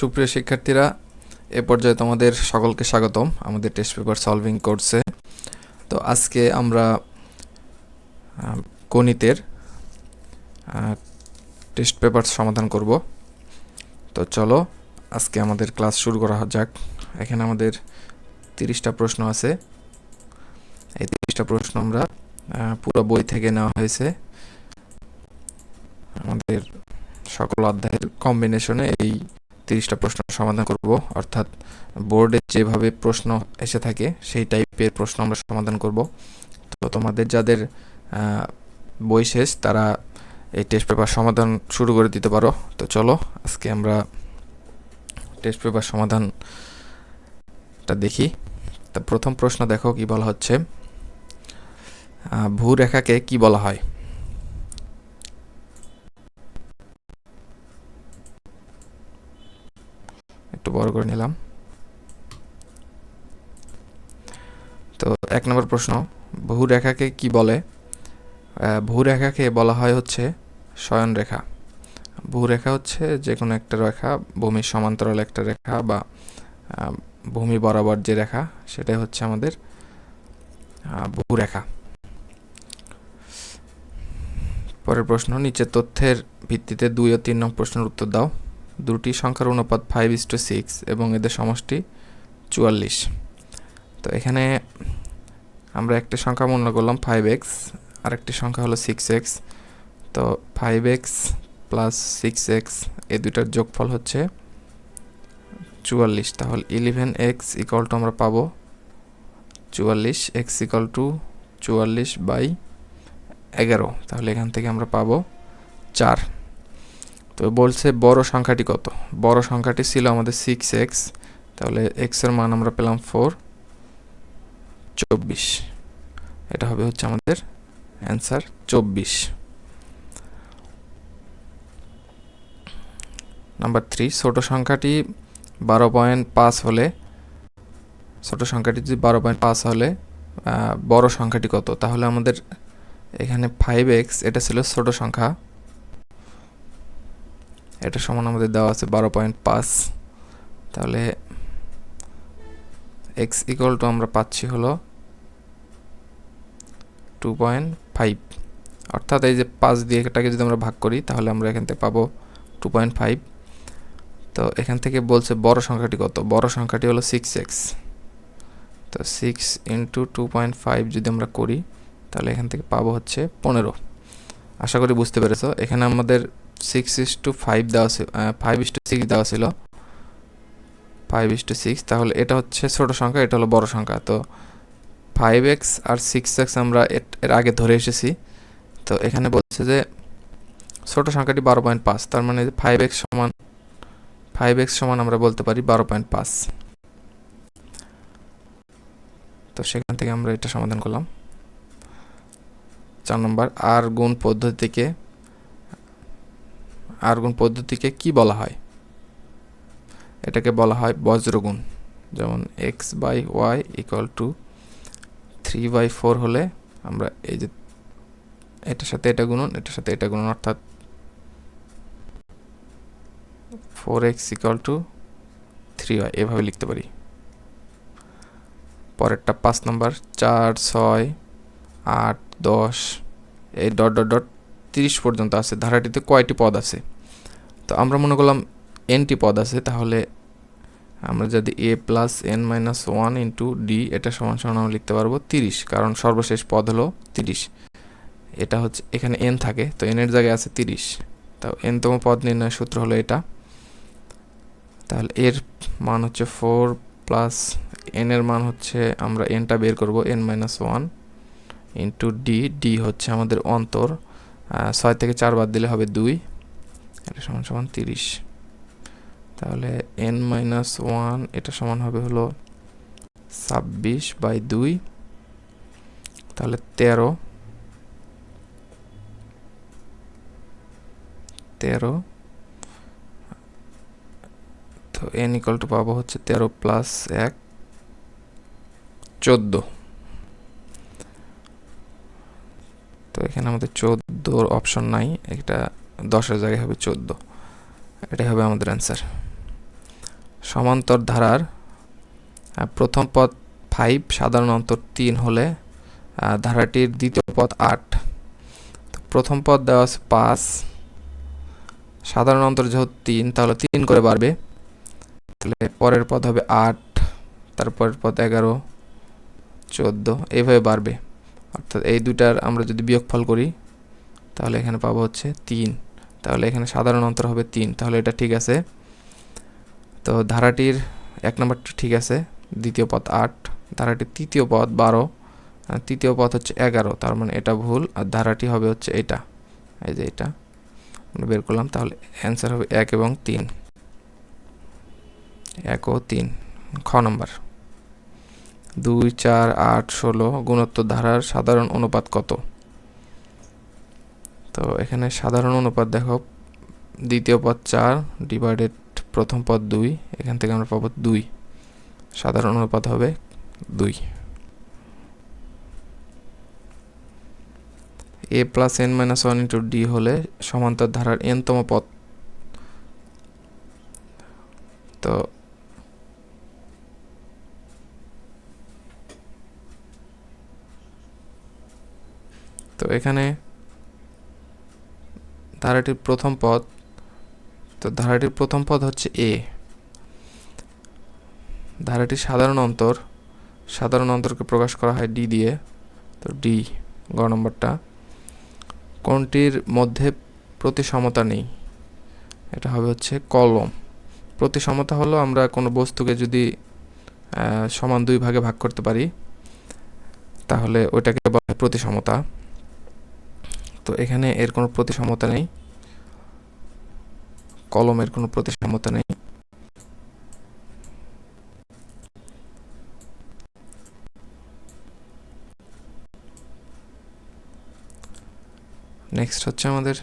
সুপ্রিয় শিক্ষার্থীরা, এ পর্যায়ে তোমাদের সকলকে স্বাগতম আমাদের টেস্ট পেপার সলভিং কোর্সে তো আজকে আমরা গণিতের টেস্ট পেপার সমাধান করব। তো চলো, আজকে আমাদের ক্লাস শুরু করা যাক। এখানে আমাদের তিরিশটা প্রশ্ন আছে। এই তিরিশটা প্রশ্ন আমরা পুরো বই থেকে নেওয়া হয়েছে। আমাদের সকল অধ্যায়ের কম্বিনেশনে এই তিরিশটা প্রশ্ন সমাধান করব। অর্থাৎ বোর্ডে যেভাবে প্রশ্ন এসে থাকে, সেই টাইপের প্রশ্ন আমরা সমাধান করব। তো তোমাদের যাদের বই শেষ, তারা এই টেস্ট পেপার সমাধান শুরু করে দিতে পারো। তো চলো, আজকে আমরা টেস্ট পেপার সমাধানটা দেখি। তা প্রথম প্রশ্ন দেখো কি বলা হচ্ছে। ভূরেখাকে কি বলা হয়? একটু বড় করে নিলাম। তো এক নম্বর প্রশ্ন ভূরেখাকে কি বলে? আহ, ভূরেখাকে বলা হয় হচ্ছে শয়ন শয়নরেখা ভূরেখা হচ্ছে যে কোনো একটা রেখা ভূমির সমান্তরাল একটা রেখা বা ভূমি বরাবর যে রেখা সেটাই হচ্ছে আমাদের ভূরেখা পরের প্রশ্ন নিচের তথ্যের ভিত্তিতে দুই ও তিন নং প্রশ্নের উত্তর দাও। দুটি সংখ্যার অনুপাত ফাইভ ইস টু সিক্স এবং এদের সমষ্টি চুয়াল্লিশ। তো এখানে আমরা একটি সংখ্যা মনে করলাম ফাইভ এক্স আরেকটি সংখ্যা হলো সিক্স এক্স তো five x plus six x এই দুটার যোগফল হচ্ছে চুয়াল্লিশ। তাহলে ইলেভেন এক্স ইকাল টু আমরা পাবো চুয়াল্লিশ এক্স ইকাল টু চুয়াল্লিশ বাই এগারো। তাহলে এখান থেকে আমরা পাবো চার। তো বলছে বড় সংখ্যাটি কত? বড় সংখ্যাটি ছিল আমাদের সিক্স এক্স তাহলে এক্সের মান আমরা পেলাম ফোর চব্বিশ। এটা হবে হচ্ছে আমাদের অ্যান্সার চব্বিশ। নাম্বার থ্রি ছোট সংখ্যাটি বারো পয়েন্ট পাঁচ হলে, ছোট সংখ্যাটি যদি বারো পয়েন্ট পাঁচ হলে বড় সংখ্যাটি কত? তাহলে আমাদের এখানে ফাইভ এক্স এটা ছিল ছোট সংখ্যা। এটা সমান আমাদের দেওয়া আছে বারো পয়েন্ট পাঁচ। তাহলে এক্স ইকুয়াল টু আমরা পাচ্ছি হলো টু পয়েন্ট ফাইভ। অর্থাৎ এই যে পাঁচ দিয়ে এটাকে যদি আমরা ভাগ করি, তাহলে আমরা এখান থেকে পাবো টু পয়েন্ট ফাইভ। তো এখান থেকে বলছে বড় সংখ্যাটি কত? বড় সংখ্যাটি হলো সিক্স এক্স তো six into two point five যদি আমরা করি, তাহলে এখান থেকে পাবো হচ্ছে পনেরো। আশা করি বুঝতে পেরেছ। এখানে আমাদের সিক্স ইস টু ফাইভ দেওয়া ছিল ফাইভ ইস টু সিক্স দেওয়া ছিল। ফাইভ ইস টু সিক্স তাহলে এটা হচ্ছে ছোট সংখ্যা, এটা হলো বড় সংখ্যা। তো ফাইভ এক্স আর সিক্স এক্স আমরা এর- আগে ধরে এসেছি। তো এখানে বলছে যে ছোট সংখ্যাটি বারো পয়েন্ট পাঁচ, তার মানে ফাইভ এক্স সমান ফাইভ এক্স সমান আমরা বলতে পারি বারো পয়েন্ট পাঁচ। তো সেখান থেকে আমরা এটা সমাধান করলাম। চার নম্বর আর গুণ পদ্ধতিকে আর গুণ পদ্ধতিকে কি বলা হয়? এটাকে বলা হয় বজ্রগুণ। যেমন x by y equal to three by four হলে আমরা এই যে এটার সাথে এটা গুণন, এটার সাথে এটা গুণন অর্থাৎ four x equal to three y এভাবে লিখতে পারি। পরেরটা পাঁচ নম্বর, চার, ছয়, আট, দশ, এই ডট ডট ডট তিরিশ পর্যন্ত আছে, ধারাটিতে কয়টি পদ আছে? তো আমরা মনে করলাম এনটি পদ আছে, তাহলে আমরা যদি a plus n minus one into d এটা সমান সমান আমরা লিখতে পারব তিরিশ, কারণ সর্বশেষ পদ হলো তিরিশ। এটা হচ্ছে, এখানে এন থাকে, তো এনের জায়গায় আছে তিরিশ। তো এনতম পদ নির্ণয় সূত্র হলো এটা। তাহলে এর মান হচ্ছে ফোর প্লাস এন এর মান হচ্ছে, আমরা এনটা বের করব n minus one into d d হচ্ছে আমাদের অন্তর। ছয় থেকে চার বাদ দিলে হবে দুই। এটা সমান সমান তিরিশ। তাহলে এন মাইনাস ওয়ান এটা সমান হবে হলো ছাব্বিশ বাই দুই। তাহলে তেরো। তেরো। তো এন ইকাল টু পাবো হচ্ছে তেরো প্লাস এক, চোদ্দ। তো এখানে আমাদের চোদ্দোর অপশন নাই এটা দশের জায়গায় হবে চোদ্দ। এটাই হবে আমাদের অ্যান্সার সমান্তর ধারার প্রথম পদ ফাইভ সাধারণ অন্তর তিন হলে ধারাটির দ্বিতীয় পদ আট। প্রথম পদ দেওয়া আছে পাঁচ, সাধারণ অন্তর যেহেতু তিন, তাহলে তিন করে বাড়বে। তাহলে পরের পদ হবে আট তারপরের পদ এগারো, চোদ্দ এইভাবে বাড়বে। অর্থাৎ এই দুটার আমরা যদি বিয়োগফল করি তাহলে এখানে পাবো হচ্ছে তিন। তাহলে এখানে সাধারণ অন্তর হবে তিন। তাহলে এটা ঠিক আছে। তো ধারাটির এক নম্বরটা ঠিক আছে। দ্বিতীয় পদ আট, ধারাটির তৃতীয় পদ বারো তৃতীয় পথ হচ্ছে এগারো। তার মানে এটা ভুল, আর ধারাটি হবে হচ্ছে এটা। এই যে এটা। বের করলাম, তাহলে অ্যান্সার হবে এক এবং তিন। এক ও তিন। খ নম্বর। দুই, চার, আট, ষোলো, গুণোত্তর ধারার সাধারণ অনুপাত কত? তো এখানে সাধারণ অনুপাত দেখো, দ্বিতীয় পদ চার ডিভাইডেড প্রথম পদ দুই, এখান থেকে আমরা পাবো দুই। সাধারণ অনুপাত হবে দুই। A plus n minus one into d হলে সমান্তর ধারার এনতম পদ। তো তো এখানে ধারাটির প্রথম পদ, তো ধারাটির প্রথম পদ হচ্ছে এ ধারাটি সাধারণ অন্তর, সাধারণ অন্তরকে প্রকাশ করা হয় ডি দিয়ে, তো ডি গ নম্বরটা। কোনটির মধ্যে প্রতিসমতা নেই, এটা হবে হচ্ছে কলম। প্রতিসমতা হলো আমরা কোনো বস্তুকে যদি সমান দুই ভাগে ভাগ করতে পারি, তাহলে ওইটাকে বলা প্রতিসমতা। তো এখানে এর কোনো প্রতিসমতা নেই। কলমের কোনো প্রতিসমতা নেই। নেক্সট হচ্ছে আমাদের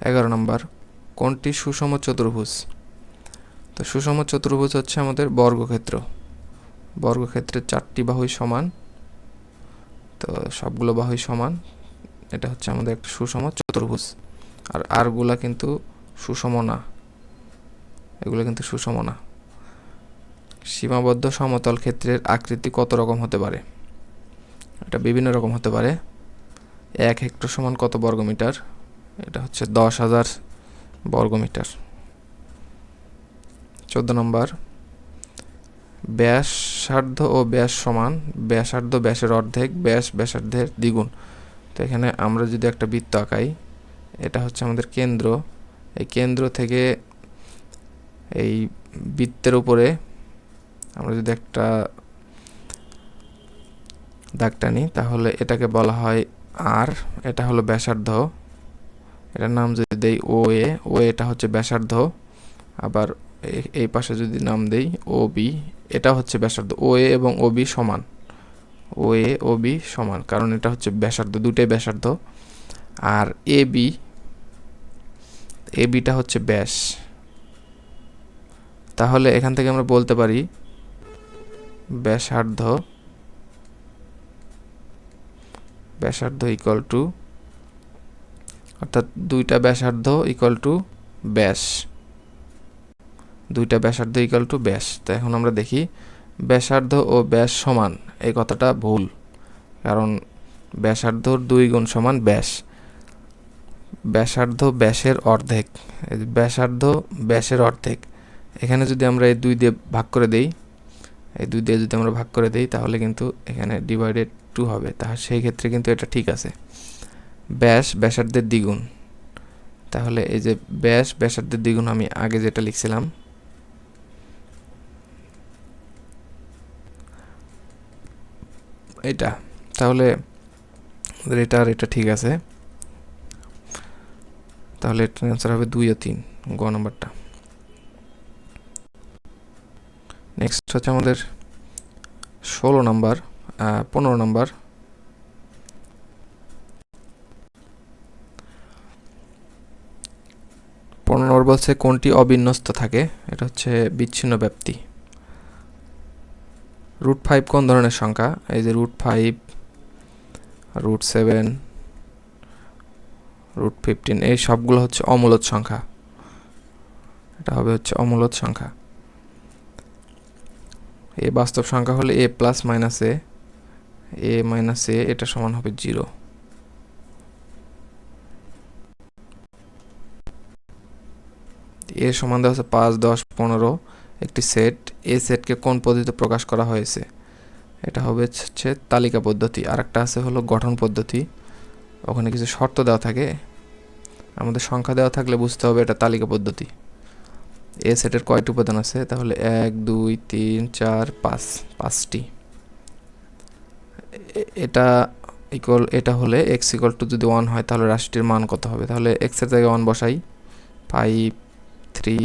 এগারো নম্বর। কোনটি সুষম চতুর্ভুজ? তো সুষম চতুর্ভুজ হচ্ছে আমাদের বর্গক্ষেত্র। বর্গক্ষেত্রের চারটি বাহুই সমান। তো সবগুলো বাহুই সমান। এটা হচ্ছে আমাদের একটা সুষম চতুর্ভুজ। আর আরগুলা কিন্তু সুষম না। এগুলো কিন্তু সুষম না। সীমাবদ্ধ সমতল ক্ষেত্রের আকৃতি কত রকম হতে পারে? এটা বিভিন্ন রকম হতে পারে। এক হেক্টর সমান কত বর্গমিটার? এটা হচ্ছে দশ হাজার বর্গমিটার। চোদ্দ নম্বর। ব্যাসার্ধ ও ব্যাস সমান, ব্যাসার্ধ ব্যাসের অর্ধেক, ব্যাস ব্যাসার্ধের দ্বিগুণ। তো এখানে আমরা যদি একটা বৃত্ত আঁকাই, এটা হচ্ছে আমাদের কেন্দ্র। এই কেন্দ্র থেকে এই বৃত্তের উপরে আমরা যদি একটা দাগ টানি তাহলে এটাকে বলা হয় আর, এটা হলো ব্যাসার্ধ। এটার নাম যদি দেই ও এ ও এটা হচ্ছে ব্যাসার্ধ। আবার এই পাশে যদি নাম দেই ও বি এটা হচ্ছে ব্যাসার্ধ। ও এ এবং ও বি সমান। ও এ ও বি সমান, কারণ এটা হচ্ছে ব্যাসার্ধ, দুটোই ব্যাসার্ধ। আর এ বি এ বিটা হচ্ছে ব্যাস। তাহলে এখান থেকে আমরা বলতে পারি ব্যাসার্ধ ব্যাসার্ধ ইকুয়াল টু অর্থাৎ দুইটা ব্যাসার্ধ ইকুয়াল টু ব্যাস। দুইটা ব্যাসার্ধ ইকুয়াল টু ব্যাস। তো এখন আমরা দেখি ব্যাসার্ধ ও ব্যাস সমান, এই কথাটা ভুল। কারণ ব্যাসার্ধর দুই গুণ সমান ব্যাস। ব্যাসার্ধ ব্যাসের অর্ধেক। ব্যাসার্ধ ব্যাসের অর্ধেক। এখানে যদি আমরা এই দুই দিয়ে ভাগ করে দেই, এই দুই দিয়ে যদি আমরা ভাগ করে দেই, তাহলে কিন্তু এখানে ডিভাইডেড টু হবে। তাহলে সেই ক্ষেত্রে কিন্তু এটা ঠিক আছে। ব্যাস ব্যাসার্ধের দ্বিগুণ। তাহলে এই যে ব্যাস ব্যাসার্ধের দ্বিগুণ আমি আগে যেটা লিখছিলাম, এটা। তাহলে এটা আর এটা ঠিক আছে। তাহলে এটার অ্যান্সার হবে দুই ও তিন, গ নাম্বারটা। নেক্সট হচ্ছে আমাদের ষোলো নাম্বার পনেরো নাম্বার। পনেরো নম্বর বলছে কোনটি অবিন্যস্ত থাকে? এটা হচ্ছে বিচ্ছিন্ন ব্যাপ্তি রুট ফাইভ কোন ধরনের সংখ্যা? এই যে root five, root seven root fifteen এই সবগুলো হচ্ছে অমূলদ সংখ্যা। এটা হবে হচ্ছে অমূলদ সংখ্যা। এ বাস্তব সংখ্যা হলে a plus minus a a minus a, এটা সমান হবে জিরো এ সমান দেওয়া আছে পাঁচ, দশ, পনেরো একটি সেট এ সেটকে কোন পদ্ধতিতে প্রকাশ করা হয়েছে? এটা হবে হচ্ছে তালিকা পদ্ধতি। আর একটা আছে হলো গঠন পদ্ধতি। ওখানে কিছু শর্ত দেওয়া থাকে। আমাদের সংখ্যা দেওয়া থাকলে বুঝতে হবে এটা তালিকা পদ্ধতি। এ সেটের কয়টি উপাদান আছে? তাহলে এক, দুই, তিন, চার, পাঁচ, পাঁচটি। এটা ইকুয়াল এটা হলে এক্স ইকুয়াল টু যদি ওয়ান হয়, তাহলে রাশিটির মান কত হবে? তাহলে এক্সের জায়গায় ওয়ান বসাই। Five three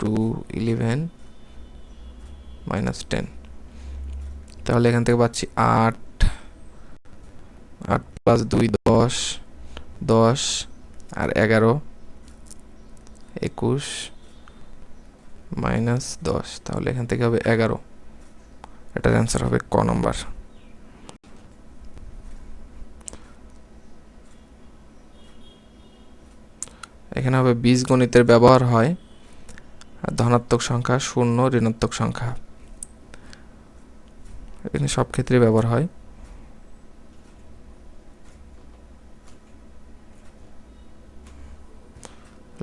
two eleven minus ten তাহলে এখান থেকে পাচ্ছি আট। আট প্লাস দুই, দশ। দশ আর এগারো। একুশ মাইনাস দশ, তাহলে এখান থেকে হবে এগারো। এটার অ্যান্সার হবে ক নম্বর এখানে হবে বীজগণিতের ব্যবহার হয়। ধনাত্মক সংখ্যা শূন্য, ঋণাত্মক সংখ্যা। এখানে সব ক্ষেত্রে ব্যবহার হয়।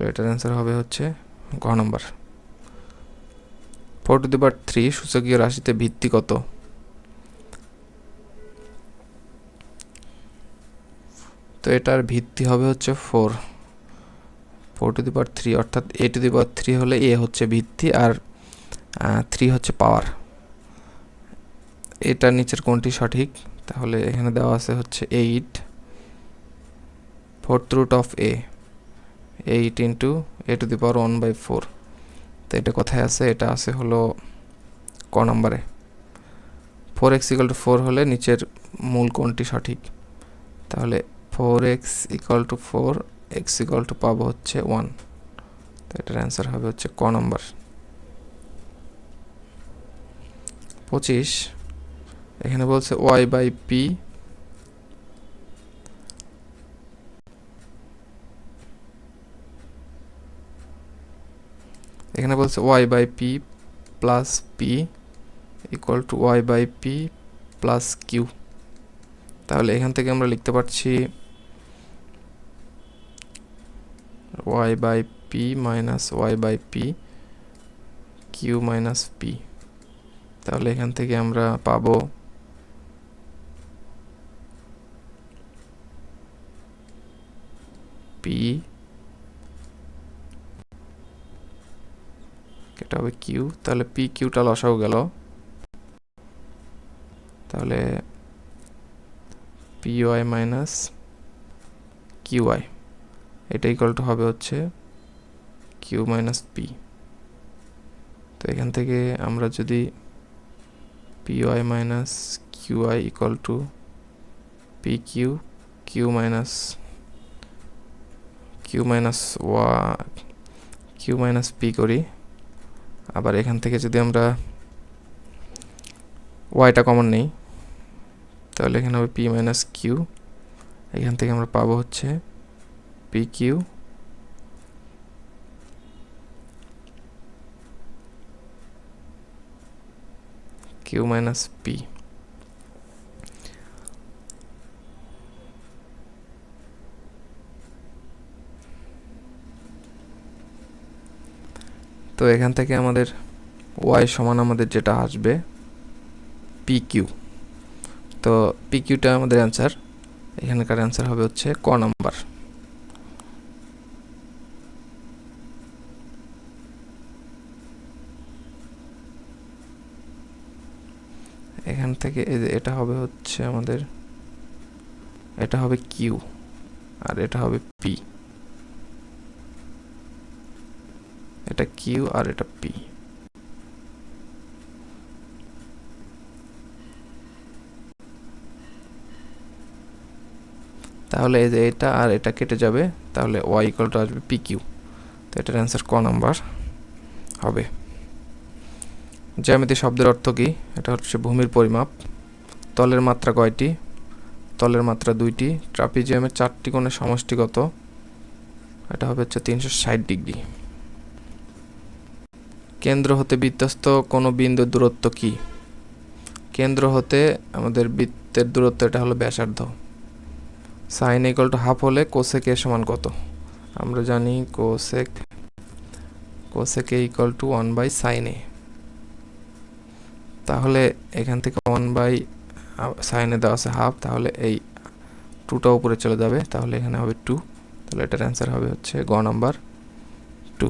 এটার অ্যান্সার হবে হচ্ছে ঘ নম্বর। Four to the power three সূচকীয় রাশিতে ভিত্তি কত? তো এটার ভিত্তি হবে হচ্ছে four four to the power three অর্থাৎ a to the power three হলে এ হচ্ছে ভিত্তি আর থ্রি হচ্ছে পাওয়ার এটা নিচের কোনটি সঠিক? তাহলে এখানে দেওয়া আছে হচ্ছে eight fourth root of a eight into a to the power one by four তো এটা কোথায় আছে? এটা আছে হলো ক নম্বরে। Four x equal to four হলে নিচের মূল কোনটি সঠিক? তাহলে four x equal to four x equal to পাবো হচ্ছে ওয়ান তো এটার অ্যান্সার হবে হচ্ছে ক নম্বর। পঁচিশ এখানে বলছে ওয়াই বাই পি। এখানে বলছে y by p plus p equal to y by p plus q. তাহলে এখান থেকে আমরা লিখতে পারছি y by p minus y by p q minus p. তাহলে এখান থেকে আমরা পাবো পি এটা হবে কিউ তাহলে পি কিউটা লসাও গেল। তাহলে p y minus q y এটা ইকুয়াল টু হবে হচ্ছে কিউ মাইনাস পি তো এখান থেকে আমরা যদি p y minus q y equal to p q q minus q minus y, q minus p করি। আবার এখান থেকে যদি আমরা ওয়াইটা কমন নেই, তাহলে এখানে হবে পি মাইনাস কিউ। এখান থেকে আমরা পাবো হচ্ছে p q. Q minus p. তো এখান থেকে আমাদের ওয়াই সমান আমাদের যেটা আসবে পি কিউ তো পি কিউটা আমাদের অ্যান্সার এখানকার অ্যান্সার হবে হচ্ছে ক নাম্বার। এখান থেকে এটা হবে হচ্ছে আমাদের, এটা হবে কিউ আর এটা হবে পি এটা কিউ আর এটা পি তাহলে এই যে এটা আর এটা কেটে যাবে, তাহলে ওয়াই ইকুয়াল টু আসবে পি কিউ তো এটার অ্যান্সার ক নাম্বার হবে? জ্যামিতি শব্দের অর্থ কী? এটা হচ্ছে ভূমির পরিমাপ। তলের মাত্রা কয়টি? তলের মাত্রা দুইটি। ট্রাপিজিয়ামের চারটি কোণের সমষ্টিগত। এটা হবে হচ্ছে তিনশো ষাট ডিগ্রি। কেন্দ্র হতে বৃত্তস্থ কোনো বিন্দুর দূরত্ব কি? কেন্দ্র হতে আমাদের বৃত্তের দূরত্ব এটা হলো ব্যাসার্ধ। সাইন ইকুয়াল টু হাফ হলে কোসেক এর সমান কত? আমরা জানি cosec cosec a equal to one by sine a তাহলে এখান থেকে ওয়ান বাই সাইনে দেওয়া আছে হাফ তাহলে এই টুটা উপরে চলে যাবে, তাহলে এখানে হবে টু তাহলে এটার অ্যান্সার হবে হচ্ছে গ নাম্বার টু